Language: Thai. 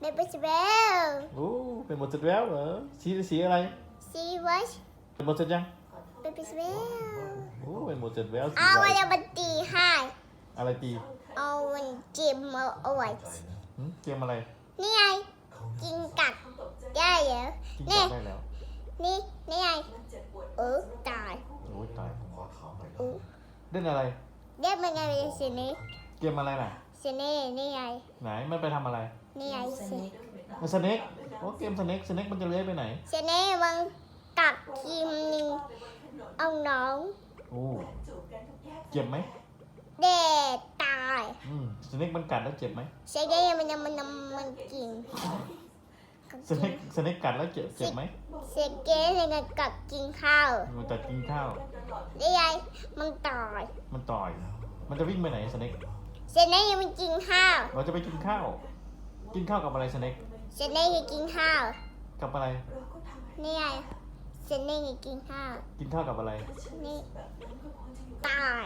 เบบี้สเบลโอ้เป็นหมดเสร็จแล้วเหรอสีสีอะไรซีวัชเป็นหมดเสร็จยังเบบี้สเบลโอ้เป็นหมดเสร็จแล้วสีเอาอะไรวันจะมาตีให้อะไรตีเอาวันจิมมาเอาไว้หึเกมอะไร นี่ไงกินกัดได้เหรอกินนี่จับได้แล้วนี่นี่ไงเออตายโอ้ยตายเออเล่นอะไรเรียกมันไงเป็นสีนี้เกมอะไรน่ะ สีนี้นี่ไงไหนมันไปทำอะไรนี่ไงสีมันสเน็กโอ้เกมสเน็กสเน็กมันจะเลื้อยไปไหนสีนี้มันกัดกิมหนึ่งเอาน้องโอ้เจ็บไหมเด็ดตายอืมสเน็กมันกัดแล้วเจ็บไหมสีนี้มันยังมันยังมันกินสเน็กสเน็กกัดแล้วเจ็บเจ็บไหมเสียเก๋เลยนะกัดกินข้าวมันจะกินข้าวนี่ไงมันตายมันต่อย มันจะวิ่งไปไหนสเน็ก เสียนี้มันกินข้าวเราจะไปกินข้าว กินข้าวกับอะไรสเน็กเสียนี้จะกินข้าวกับอะไร นี่ไงเสียนี้จะกินข้าว กินข้าวกับอะไร นี่ตาย